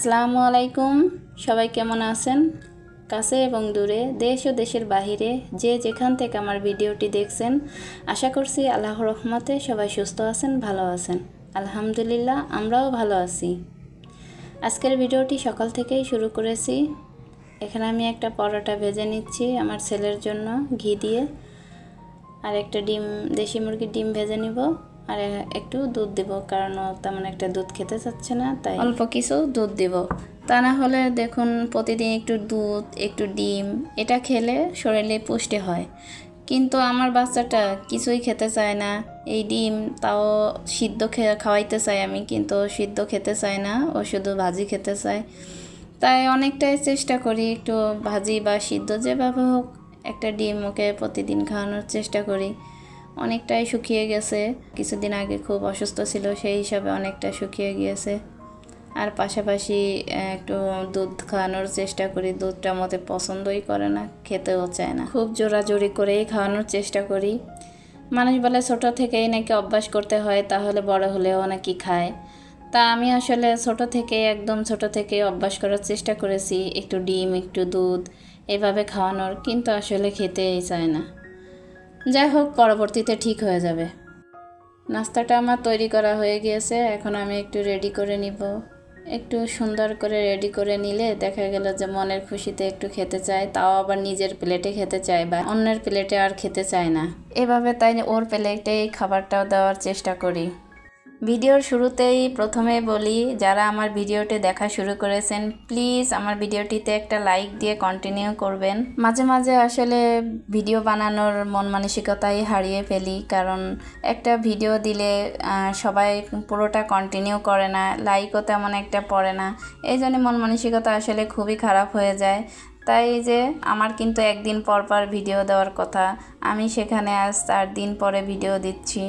আসসালামু আলাইকুম। সবাই কেমন আছেন? কাছে এবং দূরে, দেশ ও দেশের বাহিরে যে যেখান থেকে আমার ভিডিওটি দেখছেন, আশা করছি আল্লাহ রহমতে সবাই সুস্থ আছেন, ভালো আছেন। আলহামদুলিল্লাহ, আমরাও ভালো আছি। আজকের ভিডিওটি সকাল থেকেই শুরু করেছি। এখানে আমি একটা পরোটা ভেজে নিচ্ছি আমার ছেলের জন্য ঘি দিয়ে। আর একটা ডিম, দেশি মুরগির ডিম ভেজে নিব। আর একটু দুধ দিব, কারণ ও তেমন একটা দুধ খেতে চাচ্ছে না, তাই অল্প কিছু দুধ দিব। তা না হলে দেখুন, প্রতিদিন একটু দুধ, একটু ডিম, এটা খেলে শরীরে পুষ্টি হয়। কিন্তু আমার বাচ্চাটা কিছুই খেতে চায় না। এই ডিম তাও সিদ্ধ খাওয়াইতে চাই আমি, কিন্তু সিদ্ধ খেতে চায় না, ও শুধু ভাজি খেতে চায়। তাই অনেকটাই চেষ্টা করি একটু ভাজি বা সিদ্ধ যেভাবে হোক, একটা ডিম ওকে প্রতিদিন খাওয়ানোর চেষ্টা করি। অনেকটাই শুকিয়ে গেছে। কিছুদিন আগে খুব অসুস্থ ছিল, সেই হিসাবে অনেকটা শুকিয়ে গিয়েছে। আর পাশাপাশি একটু দুধ খাওয়ানোর চেষ্টা করি। দুধটা মতে পছন্দই করে না, খেতেও চায় না। খুব জোরাজোরি করেই খাওয়ানোর চেষ্টা করি। মানুষ বলে, ছোট থেকেই নাকি অভ্যাস করতে হয়, তাহলে বড় হলেও নাকি খায়। তা আমি আসলে ছোট থেকে একদম ছোট থেকে অভ্যাস করার চেষ্টা করেছি। একটু ডিম, একটু দুধ, এভাবে খাওয়ানোর, কিন্তু আসলে খেতেই চায় না। যাই হোক, পরবর্তীতে ঠিক হয়ে যাবে। নাস্তাটা আমার তৈরি করা হয়ে গিয়েছে, এখন আমি একটু রেডি করে নিব। একটু সুন্দর করে রেডি করে নিলে দেখা গেল যে মনের খুশিতে একটু খেতে চায়, তাও আবার নিজের প্লেটে খেতে চায় বা অন্যের প্লেটে আর খেতে চায় না। এভাবে তাই ওর প্লেটেই খাবারটাও দেওয়ার চেষ্টা করি। ভিডিওর শুরুতেই প্রথমে বলি, যারা আমার ভিডিওটি দেখা শুরু করেছেন, প্লিজ আমার ভিডিওটিতে একটা লাইক দিয়ে কন্টিনিউ করবেন। মাঝে মাঝে আসলে ভিডিও বানানোর মন মানসিকতাই হারিয়ে ফেলি, কারণ একটা ভিডিও দিলে সবাই পুরোটা কন্টিনিউ করে না লাইকও তেমন একটা পড়ে না। এই জন্য মন মানসিকতা আসলে খুবই খারাপ হয়ে যায়। তাই যে, আমার কিন্তু একদিন পর পর ভিডিও দেওয়ার কথা, আমি সেখানে আজ চার দিন পরে ভিডিও দিচ্ছি।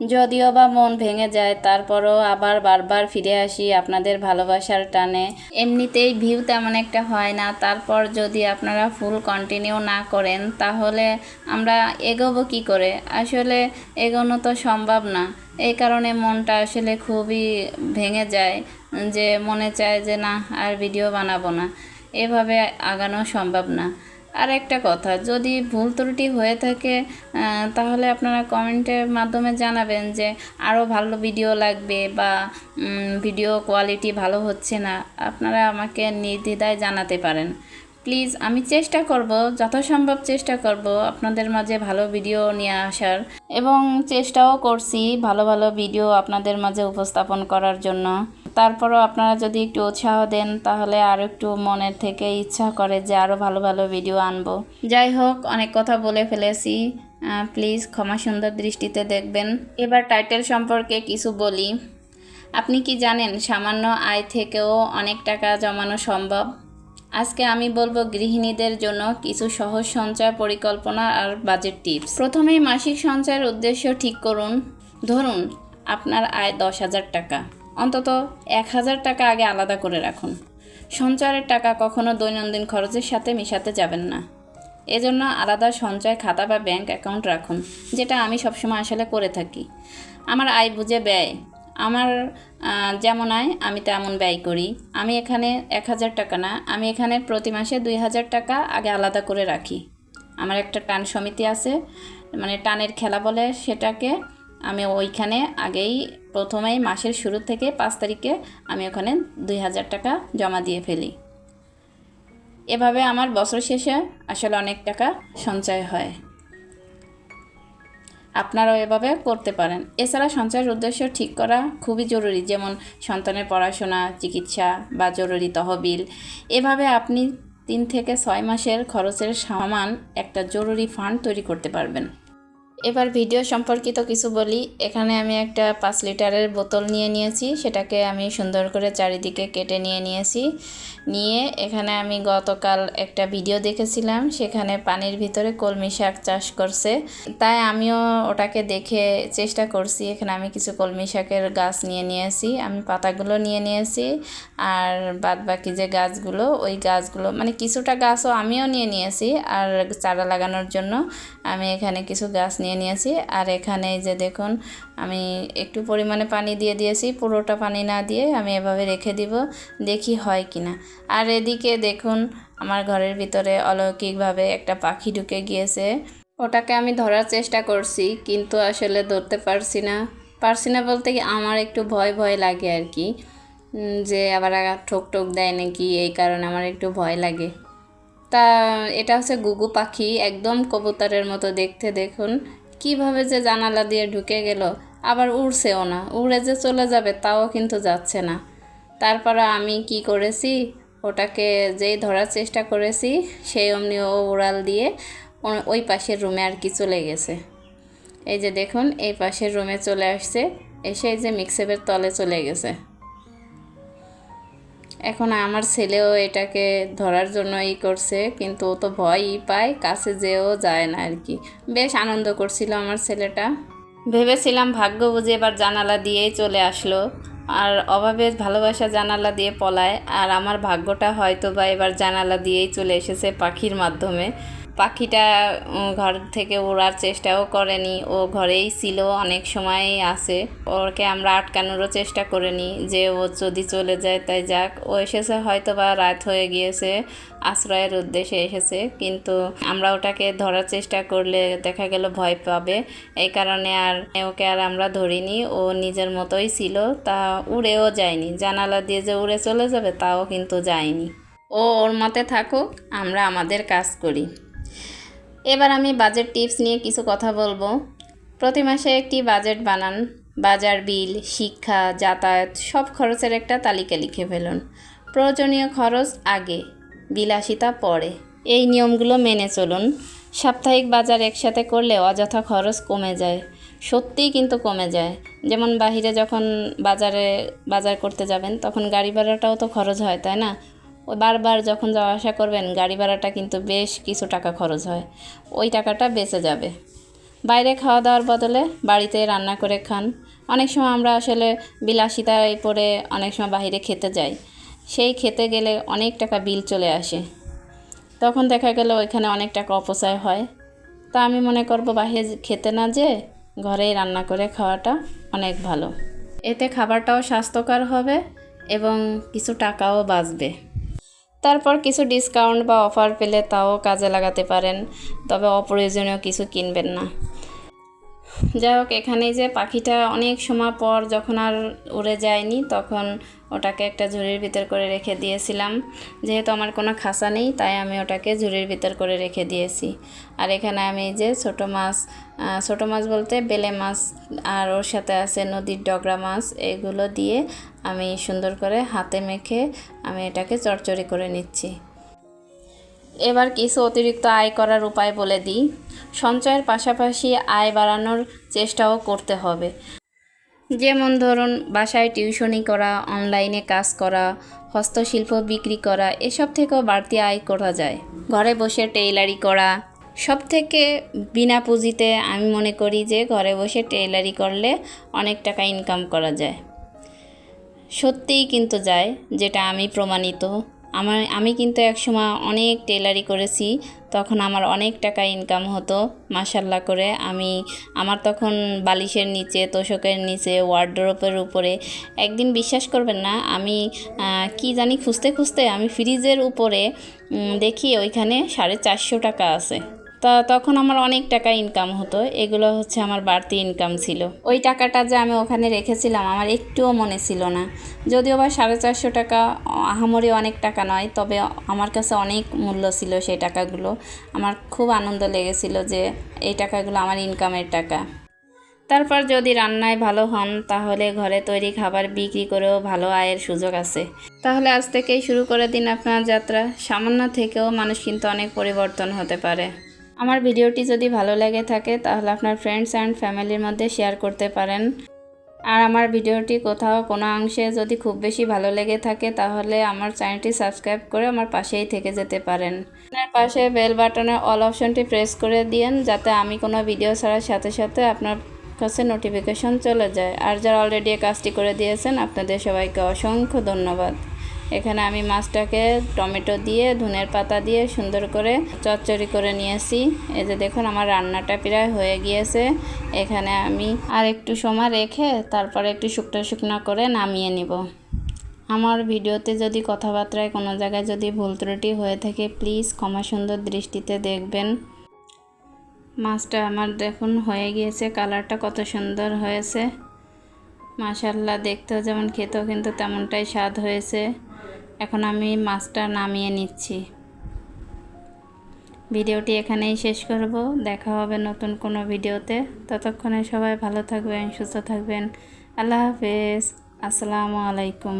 যদিও বা মন ভেঙে যায়, তারপরও আবার বারবার ফিরে আসি আপনাদের ভালোবাসার টানে। এমনিতেই ভিউ তেমন একটা হয় না, তারপর যদি আপনারা ফুল কন্টিনিউ না করেন, তাহলে আমরা এগোবো কি করে? আসলে এগোনো তো সম্ভব না। এই কারণে মনটা আসলে খুবই ভেঙে যায়, যে মনে চায় যে না, আর ভিডিও বানাবো না। এভাবে আগানো সম্ভব না। আর একটা কথা, যদি ভুল ত্রুটি হয়ে থাকে তাহলে আপনারা কমেন্টের মাধ্যমে জানাবেন যে আরও ভালো ভিডিও লাগবে বা ভিডিও কোয়ালিটি ভালো হচ্ছে না। আপনারা আমাকে নির্দ্বিধায় জানাতে পারেন। প্লিজ আমি চেষ্টা করব, যথাসম্ভব চেষ্টা করব আপনাদের মাঝে ভালো ভিডিও নিয়ে আসার। এবং চেষ্টাও করছি ভালো ভালো ভিডিও আপনাদের মাঝে উপস্থাপন করার জন্য। তারপরও আপনারা যদি একটু উৎসাহ দেন, তাহলে আরও একটু মনের থেকে ইচ্ছা করে যে আরও ভালো ভালো ভিডিও আনব। যাই হোক, অনেক কথা বলে ফেলেছি। প্লিজ ক্ষমা সুন্দর দৃষ্টিতে দেখবেন। এবার টাইটেল সম্পর্কে কিছু বলি। আপনি কি জানেন, সামান্য আয় থেকেও অনেক টাকা জমানো সম্ভব? আজকে আমি বলব গৃহিণীদের জন্য কিছু সহজ সঞ্চয় পরিকল্পনা আর বাজেট টিপস প্রথমেই মাসিক সঞ্চয়ের উদ্দেশ্য ঠিক করুন। ধরুন, আপনার আয় দশ হাজার টাকা। অন্তত এক হাজার টাকা আগে আলাদা করে রাখুন। সঞ্চয়ের টাকা কখনো দৈনন্দিন খরচের সাথে মেশাতে যাবেন না। এজন্য আলাদা সঞ্চয় খাতা বা ব্যাংক অ্যাকাউন্ট রাখুন, যেটা আমি সবসময় আসলে করে থাকি। আমার আয় বুঝে ব্যয়, আমার যেমন আয়, আমি তেমন ব্যয় করি। আমি এখানে এক হাজার টাকা না, আমি এখানে প্রতি মাসে দুই হাজার টাকা আগে আলাদা করে রাখি। আমার একটা টান সমিতি আছে মানে টানের খেলা বলে সেটাকে আমি ওইখানে আগেই প্রথমেই মাসের শুরু থেকে পাঁচ তারিখে আমি ওখানে দুই হাজার টাকা জমা দিয়ে ফেলি। এভাবে আমার বছর শেষে আসলে অনেক টাকা সঞ্চয় হয়। আপনারাও এভাবে করতে পারেন। এছাড়া সঞ্চয়ের উদ্দেশ্য ঠিক করা খুবই জরুরি, যেমন সন্তানের পড়াশোনা, চিকিৎসা বা জরুরি তহবিল। এভাবে আপনি তিন থেকে ছয় মাসের খরচের সমান একটা জরুরি ফান্ড তৈরি করতে পারবেন। এবার ভিডিও সম্পর্কিত কিছু বলি। এখানে আমি একটা পাঁচ লিটারের বোতল নিয়ে নিয়েছি। সেটাকে আমি সুন্দর করে চারিদিকে কেটে নিয়ে নিয়েছি। নিয়ে এখানে আমি গতকাল একটা ভিডিও দেখেছিলাম। সেখানে পানির ভিতরে কলমি শাক চাষ করছে। তাই আমিও ওটাকে দেখে চেষ্টা করছি। এখানে আমি কিছু কলমি শাকের গাছ নিয়ে নিয়েছি। আমি পাতাগুলো নিয়ে নিয়েছি। আর বাদ বাকি যে গাছগুলো, ওই গাছগুলো মানে কিছুটা গাছও আমিও নিয়ে নিয়েছি। আর চারা লাগানোর জন্য আমি এখানে কিছু গাছ নিয়ে বানিয়ে নিয়েছি। আর এখানে যে দেখুন, আমি একটু পরিমাণে পানি দিয়ে দিয়েছি। পুরোটা পানি না দিয়ে আমি এভাবে রেখে দিব, দেখি হয় কি না আর এদিকে দেখুন, আমার ঘরের ভিতরে অলৌকিকভাবে একটা পাখি ঢুকে গিয়েছে। ওটাকে আমি ধরার চেষ্টা করছি, কিন্তু আসলে ধরতে পারছি না। পারছি না বলতে কি আমার একটু ভয় ভয় লাগে আর কি। যে আবার ঠোক টোক দেয় নাকি, এই কারণে আমার একটু ভয় লাগে। তা, এটা হচ্ছে গুগু পাখি, একদম কবুতরের মতো দেখতে, দেখুন। কীভাবে যে জানালা দিয়ে ঢুকে গেল, আবার উড়ছেও না। উড়ে যে চলে যাবে তাও কিন্তু যাচ্ছে না। তারপরে আমি কি করেছি, ওটাকে যেই ধরার চেষ্টা করেছি, সেই অমনি ও উড়াল দিয়ে ওই পাশের রুমে আর কি চলে গেছে। এই যে দেখুন, এই পাশের রুমে চলে আসছে, এসে এই যে মিক্সেপের তলে চলে গেছে। এখন আমার ছেলেও এটাকে ধরার জন্য ই করছে, কিন্তু ও তো ভয়ই পায়, কাছে যেও যায় না আর কি। বেশ আনন্দ করছিল আমার ছেলেটা। ভেবেছিলাম ভাগ্য বুঝে এবার জানালা দিয়েই চলে আসলো। আর অভাবে ভালোবাসা জানালা দিয়ে পলায়, আর আমার ভাগ্যটা হয়তো বা এবার জানালা দিয়েই চলে এসেছে পাখির মাধ্যমে। পাখিটা ঘর থেকে ওড়ার চেষ্টাও করেনি। ও ঘরেই ছিল, অনেক সময়ই আছে। ওকে আমরা আটকানোরও চেষ্টা করিনি যে ও যদি চলে যায়, তাই যাক। ও এসেছে হয়তো বা রাত হয়ে গিয়েছে, আশ্রয়ের উদ্দেশ্যে এসেছে। কিন্তু আমরা ওটাকে ধরার চেষ্টা করলে দেখা গেল ভয় পাবে। এই কারণে আর ওকে আর আমরা ধরিনি। ও নিজের মতোই ছিল, তা উড়েও যায়নি। জানালা দিয়ে যে উড়ে চলে যাবে, তাও কিন্তু যায়নি। ও ওর মতে থাকুক, আমরা আমাদের কাজ করি। এবার আমি বাজেট টিপস নিয়ে কিছু কথা বলব। প্রতি মাসে একটি বাজেট বানান, বাজার বিল, শিক্ষা, যাতায়াত, সব খরচের একটা তালিকা লিখে ফেলুন। প্রয়োজনীয় খরচ আগে, বিলাসিতা পরে। এই নিয়মগুলো মেনে চলুন। সাপ্তাহিক বাজার একসাথে করলে অযথা খরচ কমে যায়। সত্যিই কিন্তু কমে যায়। যেমন বাহিরে যখন বাজারে, বাজার করতে যাবেন, তখন গাড়ি ভাড়াটাও তো খরচ হয়, তাই না? ওই বারবার যখন যাওয়া আসা করবেন, গাড়ি ভাড়াটা কিন্তু বেশ কিছু টাকা খরচ হয়। ওই টাকাটা বেঁচে যাবে। বাইরে খাওয়া দাওয়ার বদলে বাড়িতে রান্না করে খান। অনেক সময় আমরা আসলে বিলাসিতায় পড়ে অনেক সময় বাইরে খেতে যাই। সেই খেতে গেলে অনেক টাকা বিল চলে আসে। তখন দেখা গেল ওইখানে অনেক টাকা অপচয় হয়। তা আমি মনে করব বাইরে খেতে না যে ঘরেই রান্না করে খাওয়াটা অনেক ভালো। এতে খাবারটাও স্বাস্থ্যকর হবে এবং কিছু টাকাও বাঁচবে। তারপর কিছু ডিসকাউন্ট বা অফার পেলে তাও কাজে লাগাতে পারেন। তবে অপ্রয়োজনীয় কিছু কিনবেন না। যাই হোক, এখানে যে পাখিটা অনেক সময় পর যখন আর উড়ে যায়নি, তখন ওটাকে একটা ঝুড়ির ভিতর করে রেখে দিয়েছিলাম। যেহেতু আমার কোনো খাঁচা নেই, তাই আমি ওটাকে ঝুড়ির ভিতর করে রেখে দিয়েছি। আর এখানে আমি যে ছোটো মাছ ছোটো মাছ বলতে বেলে মাছ, আর ওর সাথে আছে নদীর ডগরা মাছ, এগুলো দিয়ে আমি সুন্দর করে হাতে মেখে আমি এটাকে চড়চড়ি করে নিচ্ছি। এবার কিছু অতিরিক্ত আয় করার উপায় বলে দিই। সঞ্চয়ের পাশাপাশি আয় বাড়ানোর চেষ্টাও করতে হবে। যেমন ধরুন, বাসায় টিউশনি করা, অনলাইনে কাজ করা, হস্তশিল্প বিক্রি করা, এসব থেকেও বাড়তি আয় করা যায়। ঘরে বসে টেইলারি করা সব থেকে বিনা পুঁজিতে আমি মনে করি যে ঘরে বসে টেইলারি করলে অনেক টাকা ইনকাম করা যায়। সত্যিই কিন্তু যায়, যেটা আমি প্রমাণিত। আমার, আমি কিন্তু একসময় অনেক টেলারি করেছি, তখন আমার অনেক টাকা ইনকাম হতো মাসাল্লাহ করে। আমি, আমার তখন বালিশের নিচে, তোষকের নিচে ওয়ার্ড্রোপের উপরে, একদিন বিশ্বাস করবেন না, আমি কি জানি খুঁজতে খুঁজতে আমি ফ্রিজের উপরে দেখি ওইখানে সাড়ে চারশো টাকা আছে। তা তখন আমার অনেক টাকা ইনকাম হতো। এগুলো হচ্ছে আমার বাড়তি ইনকাম ছিল। ওই টাকাটা যে আমি ওখানে রেখেছিলাম আমার একটুও মনে ছিল না। যদিও বা সাড়ে চারশো টাকা আহামরি অনেক টাকা নয়, তবে আমার কাছে অনেক মূল্য ছিল সেই টাকাগুলো। আমার খুব আনন্দ লেগেছিল যে এই টাকাগুলো আমার ইনকামের টাকা। তারপর যদি রান্নায় ভালো হন, তাহলে ঘরে তৈরি খাবার বিক্রি করেও ভালো আয়ের সুযোগ আছে। তাহলে আজ থেকেই শুরু করে দিন আপনার যাত্রা। সামান্য থেকেও মানুষ কিন্তু অনেক পরিবর্তন হতে পারে। আমার ভিডিওটি যদি ভালো লেগে থাকে, তাহলে আপনার ফ্রেন্ডস অ্যান্ড ফ্যামিলির মধ্যে শেয়ার করতে পারেন। আর আমার ভিডিওটি কোথাও কোনো অংশে যদি খুব বেশি ভালো লেগে থাকে, তাহলে আমার চ্যানেলটি সাবস্ক্রাইব করে আমার পাশেই থেকে যেতে পারেন। আপনার পাশে বেল বাটনের অল অপশনটি প্রেস করে দিন যাতে আমি কোনো ভিডিও ছাড়ার সাথে সাথে আপনার কাছে নোটিফিকেশন চলে যায়। আর যারা অলরেডি কাজটি করে দিয়েছেন, আপনাদের সবাইকে অসংখ্য ধন্যবাদ। এখানে আমি মাছটাকে টমেটো দিয়ে, ধনের পাতা দিয়ে সুন্দর করে চচ্চড়ি করে নিয়েছি। এই যে দেখুন, আমার রান্নাটা প্রায় হয়ে গিয়েছে। এখানে আমি আর একটু সময় রেখে তারপরে একটু শুকনো শুকনো করে নামিয়ে নিব। আমার ভিডিওতে যদি কথাবার্তায় কোনো জায়গায় যদি ভুল ত্রুটি হয়ে থাকে, প্লিজ ক্ষমা সুন্দর দৃষ্টিতে দেখবেন। মাছটা আমার দেখুন, হয়ে গিয়েছে। কালারটা কত সুন্দর হয়েছে। মাশাল্লাহ দেখতেও যেমন খেতেও কিন্তু তেমনটাই স্বাদ হয়েছে। এখন আমি মাছটা নামিয়ে নিচ্ছি। ভিডিওটি এখানেই শেষ করব। দেখা হবে নতুন কোনো ভিডিওতে। ততক্ষণে সবাই ভালো থাকবেন, সুস্থ থাকবেন। আল্লাহ হাফেজ। আসসালামু আলাইকুম।